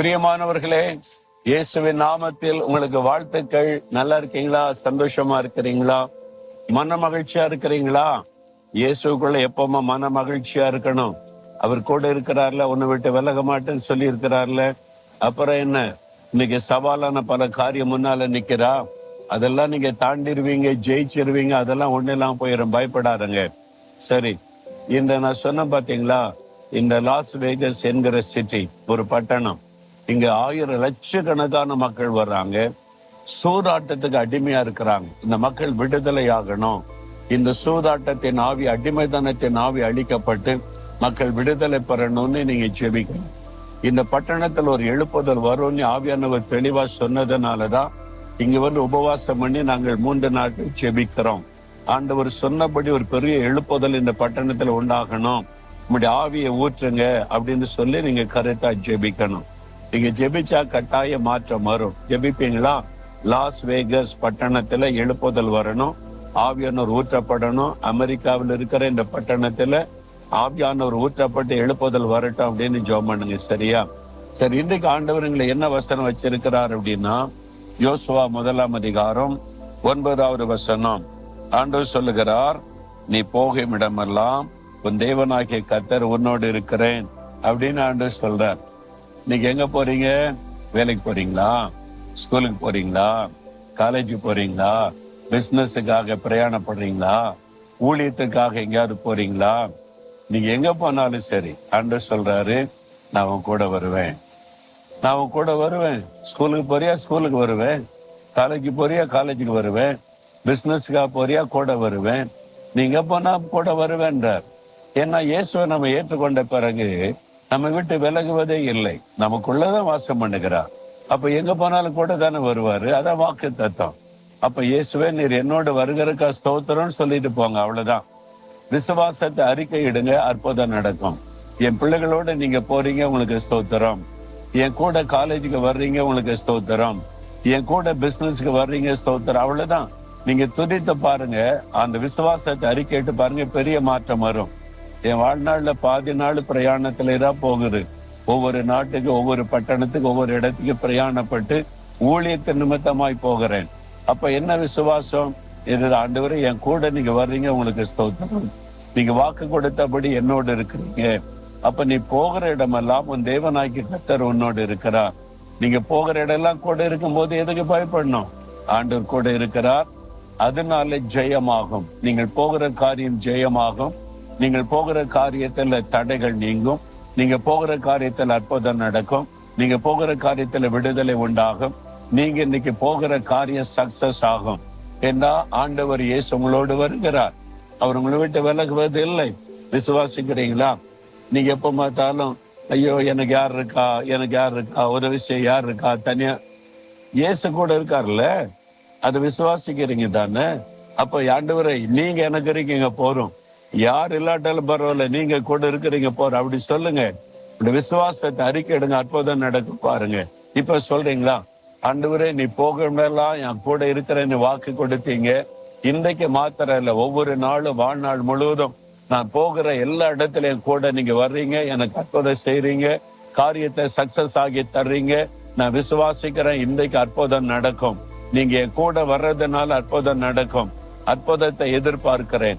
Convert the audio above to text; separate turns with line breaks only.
பிரியமானவர்களே இயேசுவின் நாமத்தில் உங்களுக்கு வாழ்த்துக்கள். நல்லா இருக்கீங்களா? சந்தோஷமா இருக்கிறீங்களா? மன மகிழ்ச்சியா இருக்கிறீங்களா? இயேசுக்குள்ள எப்பவுமே மன மகிழ்ச்சியா இருக்கணும். அவர் கூட இருக்கிறார்ல உன்னை விட்டு விலக மாட்டேன்னு சொல்லி இருக்கிறார்ல அப்புறம் என்ன? இன்னைக்கு சவாலான பல காரியம் முன்னால நிக்கிறா? அதெல்லாம் நீங்க தாண்டிடுவீங்க ஜெயிச்சிருவீங்க அதெல்லாம் ஒண்ணெல்லாம் போயிடும் பயப்படாதுங்க. சரி இந்த நான் சொன்னேன் பாத்தீங்களா? இந்த லாஸ் வேகஸ் என்கிற சிட்டி ஒரு பட்டணம். இங்க ஆயிரம் லட்சக்கணக்கான மக்கள் வர்றாங்க. சூதாட்டத்துக்கு அடிமையா இருக்கிறாங்க. இந்த மக்கள் விடுதலை ஆகணும். இந்த சூதாட்டத்தின் ஆவி அடிமைத்தனத்தின் ஆவி அழிக்கப்பட்டு மக்கள் விடுதலை பெறணும்னு நீங்க செபிக்கணும். இந்த பட்டணத்தில் ஒரு எழுப்புதல் வரும்னு ஆவியானவர் தெளிவா சொன்னதுனாலதான் இங்க வந்து உபவாசம் பண்ணி நாங்கள் மூன்று நாட்கள் செபிக்கிறோம். ஆண்டவர் சொன்னபடி ஒரு பெரிய எழுப்புதல் இந்த பட்டணத்துல உண்டாகணும். நம்முடைய ஆவியை ஊற்றுங்க அப்படின்னு சொல்லி நீங்க கருத்தா ஜெபிக்கணும் நீங்க ஜெபிச்சா கட்டாய மாற்றம் வரும். ஜெபிப்பீங்களா? லாஸ் வேகஸ் பட்டணத்துல எழுப்புதல் வரணும். ஆவியானோர் ஊற்றப்படணும். அமெரிக்காவில் இருக்கிற இந்த பட்டணத்துல ஆவியானோர் ஊற்றப்பட்டு எழுப்புதல் வரட்டும் அப்படின்னு ஜோம் பண்ணுங்க சரியா? சரி இன்றைக்கு ஆண்டவருங்களை என்ன வசனம் வச்சிருக்கிறார் அப்படின்னா யோசுவா முதலாம் அதிகாரம் ஒன்பதாவது வசனம். ஆண்டவர் சொல்லுகிறார் நீ போகும் இடமெல்லாம் உன் தேவனாகிய கத்தர் உன்னோடு இருக்கிறேன் அப்படின்னு ஆண்டவர் சொல்றார். இன்னைக்கு எங்க போறீங்க? வேலைக்கு போறீங்களா? ஸ்கூலுக்கு போறீங்களா? காலேஜ் போறீங்களா? பிசினஸுக்காக பிரயாணப்படுறீங்களா? ஊழியத்துக்காக எங்கேயாவது போறீங்களா? நீங்க எங்க போனாலும் சரி அன்று சொல்றாரு நான் உன் கூட வருவேன். நான் உன் கூட வருவேன். ஸ்கூலுக்கு போறியா? ஸ்கூலுக்கு வருவேன். காலேஜுக்கு போறியா? காலேஜுக்கு வருவேன். பிஸ்னஸுக்காக போறியா? கூட வருவேன். நீங்க போனா கூட வருவேன்றார். ஏன்னா இயேசுவை நம்ம ஏற்றுக்கொண்ட பிறகு நம்ம விட்டு விலகுவதே இல்லை. நமக்குள்ளதான் வாசம் பண்ணுகிறார். அப்ப எங்க போனாலும் கூட தானே வருவாரு? அதான் வாக்கு தத்துவம் அப்ப இயேசுவே நீர் என்னோட வருகிறக்கா ஸ்தோத்திரம்னு சொல்லிட்டு போங்க அவ்வளவுதான். விசுவாசத்தை அறிக்கை இடுங்க அற்புதம் நடக்கும். என் பிள்ளைகளோட நீங்க போறீங்க உங்களுக்கு ஸ்தோத்திரம். என் கூட காலேஜுக்கு வர்றீங்க உங்களுக்கு ஸ்தோத்திரம். என் கூட பிசினஸ்க்கு வர்றீங்க ஸ்தோத்திரம். அவ்வளவுதான். நீங்க துதித்து பாருங்க அந்த விசுவாசத்தை அறிக்கைட்டு பாருங்க பெரிய மாற்றம் வரும். என் வாழ்நாள்ல பாதி நாள் பிரயாணத்துல தான் போகுது. ஒவ்வொரு நாட்டுக்கு ஒவ்வொரு பட்டணத்துக்கு ஒவ்வொரு இடத்துக்கு பிரயாணப்பட்டு ஊழியத்தை நிமித்தமாய் போகிறேன். அப்ப என்ன விசுவாசம்? இது ஆண்டவரே என் கூட நீங்க வர்றீங்க உங்களுக்கு ஸ்தோத்திரம். நீங்க வாக்கு கொடுத்தபடி என்னோடு இருக்கிறீங்க. அப்ப நீ போகிற இடமெல்லாம் உன் தேவனாக்கி கத்தர் உன்னோடு இருக்கிறார். நீங்க போகிற இடம்லாம் கூட இருக்கும்போது எதுக்கு பயப்படணும்? ஆண்டவர் கூட இருக்கிறார். அதனால ஜெயமாகும். நீங்கள் போகிற காரியம் ஜெயமாகும். நீங்கள் போகிற காரியத்துல தடைகள் நீங்கும். நீங்க போகிற காரியத்தில் அற்புதம் நடக்கும். நீங்க போகிற காரியத்துல விடுதலை உண்டாகும். நீங்க இன்னைக்கு போகிற காரியம் சக்சஸ் ஆகும். ஏன்னா ஆண்டவர் இயேசு உங்களோடு வருகிறார். அவர் உங்களை விட்டு விலகுவது இல்லை விசுவாசிக்கிறீங்களா? நீங்க எப்ப பார்த்தாலும் ஐயோ எனக்கு யார் இருக்கா? எனக்கு யார் இருக்கா? உதவி செய்ய யார் இருக்கா? தனியா இயேசு கூட இருக்கார்ல? அது விசுவாசிக்கிறீங்க தானே? அப்ப ஆண்டவரை நீங்க எனக்கு இருக்கீங்க போறோம் யார் இல்லாட்டாலும் பரவாயில்ல நீங்க கூட இருக்கிறீங்க போற அப்படி சொல்லுங்க. விசுவாசத்தை அறிக்கை எடுங்க அற்புதம் நடக்கும் பாருங்க. இப்ப சொல்றீங்களா? ஆண்டவரே நீ போகணும்லாம் என் கூட இருக்கிறேன்னு வாக்கு கொடுத்தீங்க. இன்றைக்கு மாத்திரம் இல்ல ஒவ்வொரு நாளும் வாழ்நாள் முழுவதும் நான் போகிற எல்லா இடத்துலயும் கூட நீங்க வர்றீங்க எனக்கு அற்புதம் செய்றீங்க காரியத்தை சக்சஸ் ஆகி தர்றீங்க. நான் விசுவாசிக்கிறேன் இன்றைக்கு அற்புதம் நடக்கும். நீங்க என் கூட வர்றதுனால அற்புதம் நடக்கும். அற்புதத்தை எதிர்பார்க்கிறேன்.